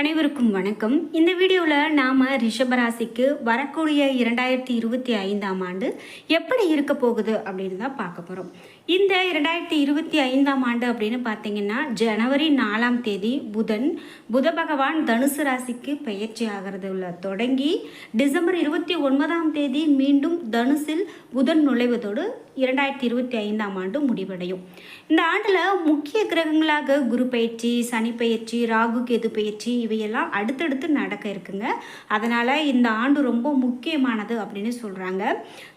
அனைவருக்கும் வணக்கம். இந்த வீடியோவில் நாம் ரிஷபராசிக்கு வரக்கூடிய இரண்டாயிரத்தி இருபத்தி ஐந்தாம் ஆண்டு எப்படி இருக்க போகுது அப்படின்னு தான் பார்க்க போகிறோம் இந்த இரண்டாயிரத்தி இருபத்தி ஐந்தாம் ஆண்டு அப்படின்னு பார்த்தீங்கன்னா ஜனவரி நாலாம் தேதி புதன் புத பகவான் தனுசு ராசிக்கு பயிற்சி ஆகிறது தொடங்கி டிசம்பர் இருபத்தி ஒன்பதாம் தேதி மீண்டும் தனுசில் புதன் நுழைவதோடு இரண்டாயிரத்தி இருபத்தி ஐந்தாம் ஆண்டு முடிவடையும். இந்த ஆண்டில் முக்கிய கிரகங்களாக குரு பயிற்சி சனி பயிற்சி ராகு கேது பயிற்சி இவையெல்லாம் அடுத்தடுத்து நடக்க இருக்குங்க. அதனால் இந்த ஆண்டு ரொம்ப முக்கியமானது அப்படின்னு சொல்கிறாங்க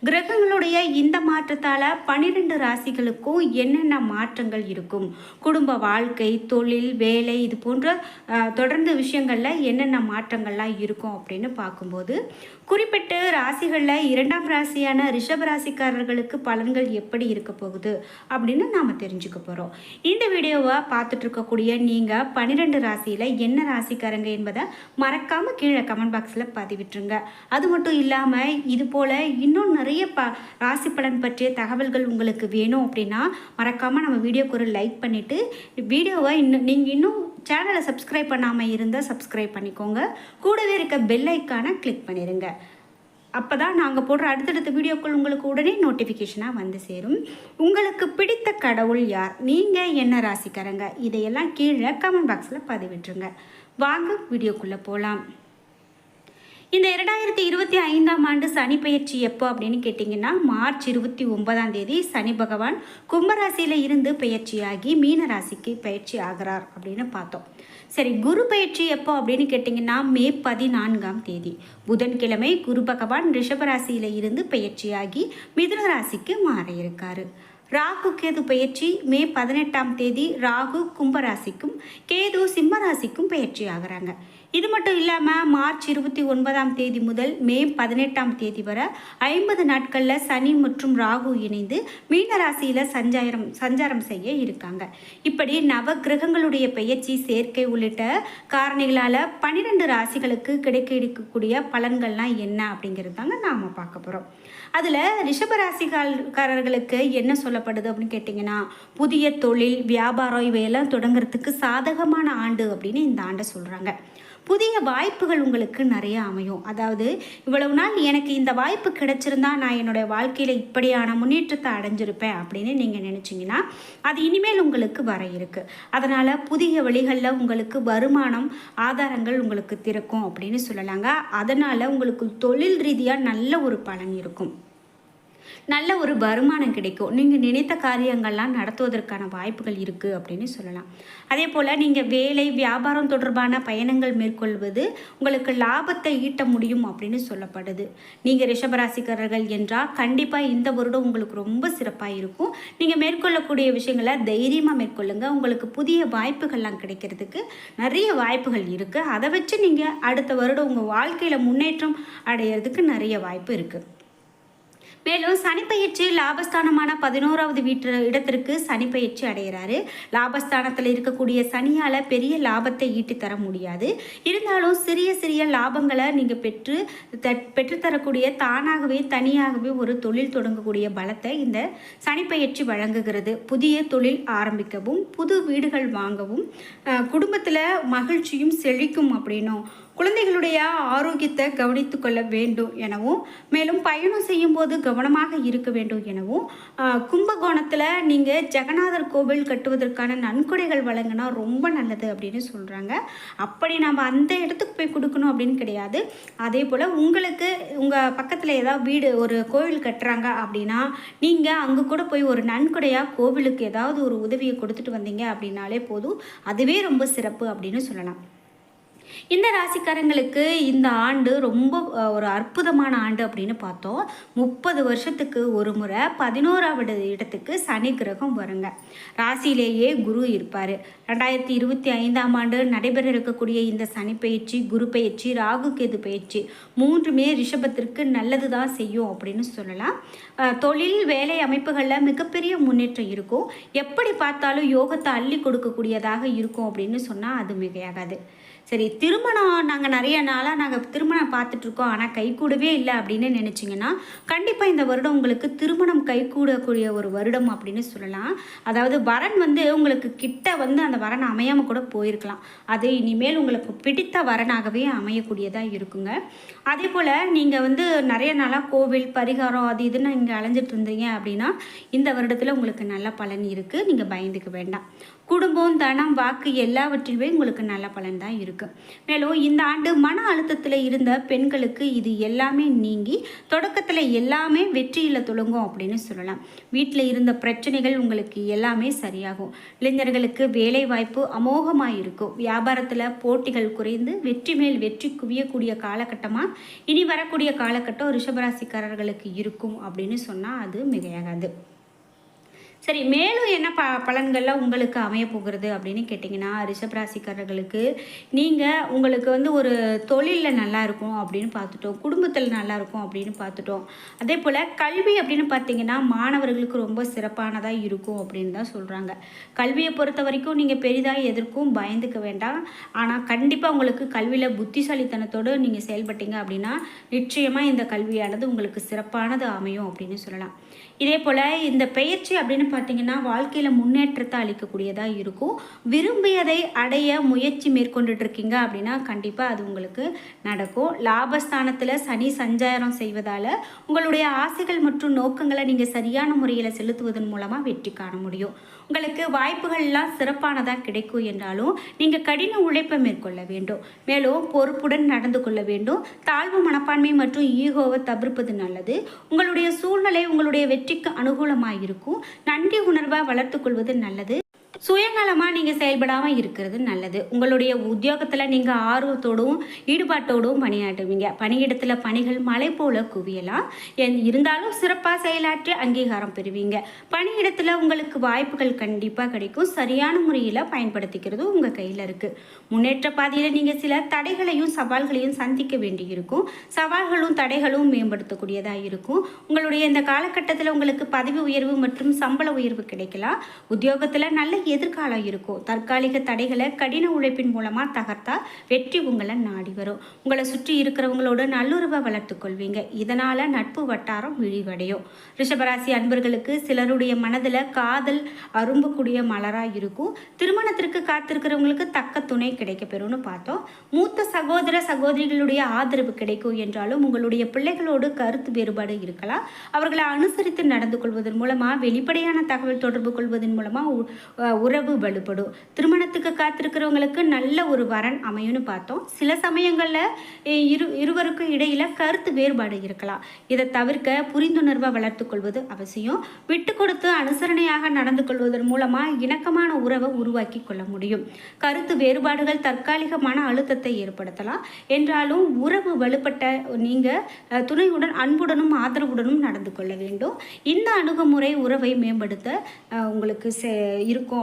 கிரகங்களுடைய இந்த மாற்றத்தால் பன்னிரெண்டு ராசிகளுக்கும் என்னென்ன மாற்றங்கள் இருக்கும்? குடும்ப வாழ்க்கை தொழில் வேலை இது போன்ற தொடர்ந்து விஷயங்களில் என்னென்ன மாற்றங்கள்லாம் இருக்கும் அப்படின்னு பார்க்கும்போது குறிப்பிட்டு ராசிகளில் இரண்டாம் ராசியான ரிஷப ராசிக்காரர்களுக்கு பலன்கள் எப்படி இருக்க போகுது அப்படின்னு நாம் தெரிஞ்சுக்க போகிறோம் இந்த வீடியோவை பார்த்துட்டு இருக்கக்கூடிய நீங்கள் பன்னிரெண்டு ராசியில் என்ன ராசிக்காரங்க என்பதை மறக்காமல் கீழே கமெண்ட் பாக்ஸில் பதிவிட்டுருங்க. அது மட்டும் இல்லாமல் இது போல் இன்னும் நிறைய ப ராசி பலன் பற்றிய தகவல்கள் உங்களுக்கு வேணும் அப்படின்னா மறக்காமல் நம்ம வீடியோக்கு ஒரு லைக் பண்ணிவிட்டு வீடியோவை இன்னும் நீங்கள் இன்னும் சேனலை சப்ஸ்கிரைப் பண்ணாமல் இருந்தால் சப்ஸ்கிரைப் பண்ணிக்கோங்க. கூடவே இருக்க பெல் ஐக்கானை கிளிக் பண்ணிடுங்க அப்போ தான் நாங்கள் போடுற அடுத்தடுத்த வீடியோக்கள் உங்களுக்கு உடனே நோட்டிஃபிகேஷனாக வந்து சேரும். உங்களுக்கு பிடித்த கடவுள் யார்? நீங்கள் என்ன ராசிக்காரங்க? இதையெல்லாம் கீழே கமெண்ட் பாக்ஸில் பதிவிட்டுருங்க. வாங்க வீடியோக்குள்ளே போகலாம் இந்த இரண்டாயிரத்தி இருபத்தி ஐந்தாம் ஆண்டு சனி பயிற்சி எப்போ அப்படின்னு கேட்டிங்கன்னா மார்ச் இருபத்தி ஒன்பதாம் தேதி சனி பகவான் கும்பராசியில் இருந்து பயிற்சியாகி மீன ராசிக்கு பயிற்சி ஆகிறார் அப்படின்னு பார்த்தோம். சரி குரு பயிற்சி எப்போ அப்படின்னு கேட்டிங்கன்னா மே பதினான்காம் தேதி. புதன்கிழமை குரு பகவான் ரிஷபராசியில் இருந்து பயிற்சியாகி மிதுன ராசிக்கு மாற இருக்காரு ராகு கேது பயிற்சி மே பதினெட்டாம் தேதி ராகு கும்பராசிக்கும் கேது சிம்மராசிக்கும் பயிற்சி ஆகிறாங்க இது மட்டும் இல்லாமல் மார்ச் இருபத்தி ஒன்பதாம் தேதி முதல் மே பதினெட்டாம் தேதி வரை ஐம்பது நாட்களில் சனி மற்றும் ராகு இணைந்து மீன ராசியில் சஞ்சாரம் சஞ்சாரம் செய்ய இருக்காங்க. இப்படி நவ கிரகங்களுடைய பெயர்ச்சி சேர்க்கை உள்ளிட்ட காரணிகளால் பன்னிரெண்டு ராசிகளுக்கு கிடைக்க இருக்கக்கூடிய பலன்கள்லாம் என்ன அப்படிங்கிறது தாங்க நாம் பார்க்க போகிறோம் அதில் ரிஷபராசிகாரர்களுக்கு என்ன சொல்லப்படுது அப்படின்னு கேட்டிங்கன்னா புதிய தொழில் வியாபாரம் இவையெல்லாம் தொடங்குறதுக்கு சாதகமான ஆண்டு அப்படின்னு இந்த ஆண்டை சொல்கிறாங்க புதிய வாய்ப்புகள் உங்களுக்கு நிறைய அமையும். அதாவது இவ்வளவு நாள் எனக்கு இந்த வாய்ப்பு கிடைச்சிருந்தா நான் என்னுடைய வாழ்க்கையில் இப்படியான முன்னேற்றத்தை அடைஞ்சிருப்பேன் அப்படின்னு நீங்கள் நினச்சிங்கன்னா அது இனிமேல் உங்களுக்கு வர இருக்குது அதனால் புதிய வழிகளில் உங்களுக்கு வருமானம் ஆதாரங்கள் உங்களுக்கு திறக்கும் அப்படின்னு சொல்லலாங்க. அதனால் உங்களுக்கு தொழில் ரீதியாக நல்ல ஒரு பலன் இருக்கும். நல்ல ஒரு வருமானம் கிடைக்கும். நீங்கள் நினைத்த காரியங்கள்லாம் நடத்துவதற்கான வாய்ப்புகள் இருக்குது அப்படின்னு சொல்லலாம். அதே போல் நீங்கள் வேலை வியாபாரம் தொடர்பான பயணங்கள் மேற்கொள்வது உங்களுக்கு லாபத்தை ஈட்ட முடியும் அப்படின்னு சொல்லப்படுது. நீங்கள் ரிஷபராசிக்காரர்கள் என்றால் கண்டிப்பாக இந்த வருடம் உங்களுக்கு ரொம்ப சிறப்பாக இருக்கும். நீங்கள் மேற்கொள்ளக்கூடிய விஷயங்களை தைரியமாக மேற்கொள்ளுங்கள் உங்களுக்கு புதிய வாய்ப்புகள்லாம் கிடைக்கிறதுக்கு நிறைய வாய்ப்புகள் இருக்குது அதை வச்சு நீங்கள் அடுத்த வருடம் உங்கள் வாழ்க்கையில் முன்னேற்றம் அடையிறதுக்கு நிறைய வாய்ப்பு இருக்குது மேலும் சனிப்பயிற்சி லாபஸ்தானமான பதினோராவது வீட்டு இடத்திற்கு சனிப்பயிற்சி அடைகிறாரு. லாபஸ்தானத்தில் இருக்கக்கூடிய சனியால் பெரிய லாபத்தை ஈட்டி தர முடியாது. இருந்தாலும் சிறிய சிறிய லாபங்களை நீங்கள் பெற்று த பெற்றுத்தரக்கூடிய தானாகவே தனியாகவே ஒரு தொழில் தொடங்கக்கூடிய பலத்தை இந்த சனிப்பயிற்சி வழங்குகிறது. புதிய தொழில் ஆரம்பிக்கவும் புது வீடுகள் வாங்கவும் குடும்பத்தில் மகிழ்ச்சியும் செழிக்கும் அப்படின்னும் குழந்தைகளுடைய ஆரோக்கியத்தை கவனித்து கொள்ள வேண்டும் எனவும் மேலும் பயணம் செய்யும்போது கவனமாக இருக்க வேண்டும் எனவும் கும்பகோணத்தில் நீங்கள் ஜெகநாதர் கோவில் கட்டுவதற்கான நன்கொடைகள் வழங்கினா ரொம்ப நல்லது அப்படின்னு சொல்கிறாங்க அப்படி நம்ம அந்த இடத்துக்கு போய் கொடுக்கணும் அப்படின்னு கிடையாது. அதே போல் உங்களுக்கு உங்கள் பக்கத்தில் ஏதாவது வீடு ஒரு கோவில் கட்டுறாங்க அப்படின்னா நீங்கள் அங்கே கூட போய் ஒரு நன்கொடையாக கோவிலுக்கு ஏதாவது ஒரு உதவியை கொடுத்துட்டு வந்தீங்க அப்படின்னாலே போதும். அதுவே ரொம்ப சிறப்பு அப்படின்னு சொல்லலாம். இந்த ராசிக்காரங்களுக்கு இந்த ஆண்டு ரொம்ப ஒரு அற்புதமான ஆண்டு அப்படின்னு பார்த்தோம். முப்பது வருஷத்துக்கு ஒரு முறை பதினோராவது இடத்துக்கு சனி கிரகம் வருங்க. ராசியிலேயே குரு இருப்பார். ரெண்டாயிரத்தி இருபத்தி ஐந்தாம் ஆண்டு நடைபெற இருக்கக்கூடிய இந்த சனி பயிற்சி குரு பயிற்சி ராகு கேது பயிற்சி மூன்றுமே ரிஷபத்திற்கு நல்லது தான் செய்யும் அப்படின்னு சொல்லலாம். தொழில் வேலை அமைப்புகளில் மிகப்பெரிய முன்னேற்றம் இருக்கும். எப்படி பார்த்தாலும் யோகத்தை அள்ளி கொடுக்கக்கூடியதாக இருக்கும் அப்படின்னு சொன்னால் அது மிகையாகாது. சரி திருமணம் நாங்கள் நிறைய நாளாக நாங்கள் திருமணம் பார்த்துட்ருக்கோம் ஆனால் கை கூடவே இல்லை அப்படின்னு நினச்சிங்கன்னா கண்டிப்பாக இந்த வருடம் உங்களுக்கு திருமணம் கை கூடக்கூடிய ஒரு வருடம் அப்படின்னு சொல்லலாம். அதாவது வரன் வந்து உங்களுக்கு கிட்ட வந்து அந்த வரன் அமையாமல் கூட போயிருக்கலாம். அது இனிமேல் உங்களுக்கு பிடித்த வரனாகவே அமையக்கூடியதாக இருக்குங்க. அதே போல் நீங்கள் வந்து நிறைய நாளாக கோவில் பரிகாரம் அது இதுன்னு இங்கே அலைஞ்சிட்டு இருந்தீங்க அப்படின்னா இந்த வருடத்தில் உங்களுக்கு நல்ல பலன் இருக்குது நீங்கள் பயந்துக்க வேண்டாம். குடும்பம் தனம் வாக்கு எல்லாவற்றிலுமே உங்களுக்கு நல்ல பலன் தான் இருக்கு. மேலும் இந்த ஆண்டு மன அழுத்தத்தில் இருந்த பெண்களுக்கு இது எல்லாமே நீங்கி தொடக்கத்தில் எல்லாமே வெற்றியில் தொடங்கும் அப்படின்னு சொல்லலாம். வீட்டில் இருந்த பிரச்சனைகள் உங்களுக்கு எல்லாமே சரியாகும். இளைஞர்களுக்கு வேலை வாய்ப்பு அமோகமாக இருக்கும் வியாபாரத்தில் போட்டிகள் குறைந்து வெற்றி மேல் வெற்றி குவியக்கூடிய காலகட்டமாக இனி வரக்கூடிய காலகட்டம் ரிஷபராசிக்காரர்களுக்கு இருக்கும் அப்படின்னு சொன்னால் அது மிகையாகாது. சரி மேலும் என்ன ப பலன்கள்லாம் உங்களுக்கு அமைய போகிறது அப்படின்னு கேட்டிங்கன்னா ரிஷபராசிக்காரர்களுக்கு நீங்கள் உங்களுக்கு வந்து ஒரு தொழிலில் நல்லா இருக்கும் அப்படின்னு பார்த்துட்டோம் குடும்பத்தில் நல்லா இருக்கும் அப்படின்னு பார்த்துட்டோம். அதே போல் கல்வி அப்படின்னு பார்த்தீங்கன்னா மாணவர்களுக்கு ரொம்ப சிறப்பானதாக இருக்கும் அப்படின்னு தான் சொல்கிறாங்க கல்வியை பொறுத்த வரைக்கும் நீங்கள் பெரிதாக எதற்கும் பயந்துக்க வேண்டாம். ஆனால் கண்டிப்பாக உங்களுக்கு கல்வியில் புத்திசாலித்தனத்தோடு நீங்கள் செயல்பட்டீங்க அப்படின்னா நிச்சயமாக இந்த கல்வியானது உங்களுக்கு சிறப்பானது அமையும் அப்படின்னு சொல்லலாம். இதே போல் இந்த பயிற்சி அப்படின்னு பார்த்தீங்கன்னா வாழ்க்கையில் முன்னேற்றத்தை அளிக்கக்கூடியதாக இருக்கும். விரும்பியதை அடைய முயற்சி மேற்கொண்டுட்டு இருக்கீங்க அப்படின்னா கண்டிப்பாக அது உங்களுக்கு நடக்கும். லாபஸ்தானத்தில் சனி சஞ்சாரம் செய்வதால் உங்களுடைய ஆசைகள் மற்றும் நோக்கங்களை நீங்கள் சரியான முறையில் செலுத்துவதன் மூலமாக வெற்றி காண முடியும். உங்களுக்கு வாய்ப்புகள்லாம் சிறப்பானதாக கிடைக்கும் என்றாலும் நீங்கள் கடின உழைப்பை மேற்கொள்ள வேண்டும். மேலும் பொறுப்புடன் நடந்து கொள்ள வேண்டும். தாழ்வு மனப்பான்மை மற்றும் ஈகோவை தவிர்ப்பது நல்லது. உங்களுடைய சூழ்நிலை உங்களுடைய வெற்றிக்கு அனுகூலமாக இருக்கும் நன்றி உணர்வை வளர்த்துக்கொள்வது நல்லது. சுயநலமாக நீங்கள் செயல்படாமல் இருக்கிறது நல்லது. உங்களுடைய உத்தியோகத்தில் நீங்கள் ஆர்வத்தோடும் ஈடுபாட்டோடும் பணியாற்றுவீங்க. பணியிடத்தில் பணிகள் மலை போல குவியலாம். என் இருந்தாலும் சிறப்பாக செயலாற்றி அங்கீகாரம் பெறுவீங்க. பணியிடத்தில் உங்களுக்கு வாய்ப்புகள் கண்டிப்பாக கிடைக்கும். சரியான முறையில் பயன்படுத்திக்கிறது உங்கள் கையில் இருக்குது முன்னேற்ற பாதையில் நீங்கள் சில தடைகளையும் சவால்களையும் சந்திக்க வேண்டியிருக்கும். சவால்களும் தடைகளும் மேம்படுத்தக்கூடியதாக இருக்கும். உங்களுடைய இந்த காலகட்டத்தில் உங்களுக்கு பதவி உயர்வு மற்றும் சம்பள உயர்வு கிடைக்கலாம். உத்தியோகத்தில் நல்ல எதிர்காலம் இருக்கும் தற்காலிக தடைகளை கடின உழைப்பின் மூலமாக தகர்த்தா வெற்றி உங்களை நாடி வரும். உங்களை சுற்றி இருக்கிறவங்களோட நல்லுறவை வளர்த்துக்கொள்வீங்க இதனால் நட்பு வட்டாரம் விழிவடையும் ரிஷபராசி அன்பர்களுக்கு சிலருடைய மனதில் காதல் அரும்பக்கூடிய மலராக இருக்கும் திருமணத்திற்கு காத்திருக்கிறவங்களுக்கு தக்க துணை கிடைக்கப்பெறும்னு பார்த்தோம். மூத்த சகோதர சகோதரிகளுடைய ஆதரவு கிடைக்கும் என்றாலும் உங்களுடைய பிள்ளைகளோடு கருத்து வேறுபாடு இருக்கலாம். அவர்களை அனுசரித்து நடந்து கொள்வதன் மூலமாக வெளிப்படையான தகவல் தொடர்பு கொள்வதன் மூலமாக உறவு வலுப்படும். திருமணத்துக்கு காத்திருக்கிறவங்களுக்கு நல்ல ஒரு வரன் அமையும்னு பார்த்தோம். சில சமயங்களில் இரு இருவருக்கும் இடையில் கருத்து வேறுபாடு இருக்கலாம். இதை தவிர்க்க புரிந்துணர்வை வளர்த்து கொள்வது அவசியம். விட்டு கொடுத்து அனுசரணையாக நடந்து கொள்வதன் மூலமாக இணக்கமான உறவை உருவாக்கி கொள்ள முடியும். கருத்து வேறுபாடுகள் தற்காலிகமான அழுத்தத்தை ஏற்படுத்தலாம். என்றாலும் உறவு வலுப்பட்ட நீங்கள் துணையுடன் அன்புடனும் ஆதரவுடனும் நடந்து கொள்ள வேண்டும். இந்த அணுகுமுறை உறவை மேம்படுத்த உங்களுக்கு இருக்கும்.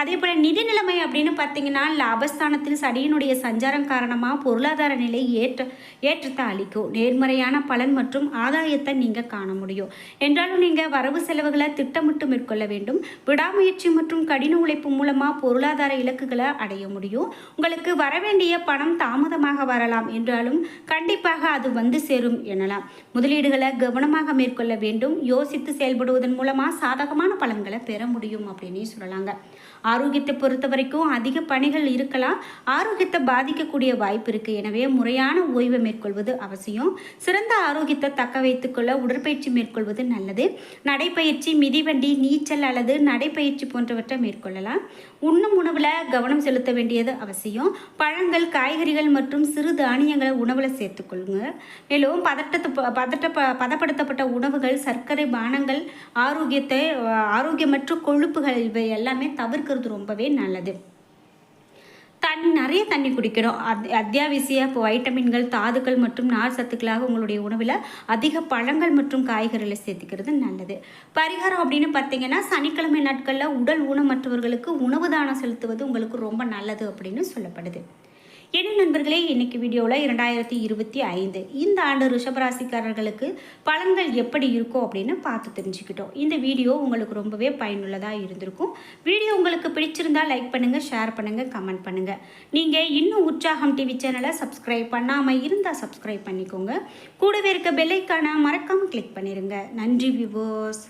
அதே போல் நிதி நிலைமை அப்படின்னு பார்த்தீங்கன்னா லாபஸ்தானத்தில் சடியினுடைய சஞ்சாரம் காரணமாக பொருளாதார நிலை ஏற்ற ஏற்றத்தை அளிக்கும். நேர்மறையான பலன் மற்றும் ஆதாயத்தை நீங்கள் காண முடியும். என்றாலும் நீங்கள் வரவு செலவுகளை திட்டமிட்டு மேற்கொள்ள வேண்டும். விடாமுயற்சி மற்றும் கடின உழைப்பு மூலமாக பொருளாதார இலக்குகளை அடைய முடியும். உங்களுக்கு வரவேண்டிய பணம் தாமதமாக வரலாம் என்றாலும் கண்டிப்பாக அது வந்து சேரும் எனலாம். முதலீடுகளை கவனமாக மேற்கொள்ள வேண்டும். யோசித்து செயல்படுவதன் மூலமாக சாதகமான பலன்களை பெற முடியும் அப்படின்னு சொல்லலாங்க. ஆரோக்கியத்தை பொறுத்த வரைக்கும் அதிக பணிகள் இருக்கலாம். ஆரோக்கியத்தை பாதிக்கக்கூடிய வாய்ப்பு இருக்குது எனவே முறையான ஓய்வை மேற்கொள்வது அவசியம். சிறந்த ஆரோக்கியத்தை தக்க வைத்துக்கொள்ள உடற்பயிற்சி மேற்கொள்வது நல்லது. நடைப்பயிற்சி மிதிவண்டி நீச்சல் அல்லது நடைப்பயிற்சி போன்றவற்றை மேற்கொள்ளலாம். உண்ணும் உணவில் கவனம் செலுத்த வேண்டியது அவசியம். பழங்கள் காய்கறிகள் மற்றும் சிறு தானியங்களை உணவில் சேர்த்துக்கொள்ளுங்க மேலும் பதட்டத்து பதட்ட பதப்படுத்தப்பட்ட உணவுகள் சர்க்கரை பானங்கள் ஆரோக்கியத்தை ஆரோக்கியமற்ற கொழுப்புகள் இவை எல்லாமே தவிர்க்க இருக்கிறது ரொம்பவே நல்லது. தண்ணி நிறைய தண்ணி குடிக்கணும் அத் அத்தியாவசிய இப்போ வைட்டமின்கள் தாதுக்கள் மற்றும் நார் சத்துக்களாக உங்களுடைய உணவில் அதிக பழங்கள் மற்றும் காய்கறிகளை சேர்த்துக்கிறது நல்லது. பரிகாரம் அப்படின்னு பார்த்தீங்கன்னா சனிக்கிழமை நாட்களில் உடல் ஊனமற்றவர்களுக்கு உணவு தானம் செலுத்துவது உங்களுக்கு ரொம்ப நல்லது அப்படின்னு சொல்லப்படுது. என்ன நண்பர்களே இன்னைக்கு வீடியோவில் இரண்டாயிரத்தி இருபத்தி ஐந்து. இந்த ஆண்டு ரிஷபராசிக்காரர்களுக்கு பலன்கள் எப்படி இருக்கும் அப்படின்னு பார்த்து தெரிஞ்சுக்கிட்டோம். இந்த வீடியோ உங்களுக்கு ரொம்பவே பயனுள்ளதாக இருந்திருக்கும். வீடியோ உங்களுக்கு பிடிச்சிருந்தால் லைக் பண்ணுங்கள் ஷேர் பண்ணுங்கள் கமெண்ட் பண்ணுங்கள் நீங்கள் இன்னும் உற்சாகம் டிவி சேனலை சப்ஸ்கிரைப் பண்ணாமல் இருந்தால் சப்ஸ்கிரைப் பண்ணிக்கோங்க. கூடவே இருக்க பெல்லைக்கான மறக்காமல் கிளிக் பண்ணிடுங்க நன்றி விவோஸ்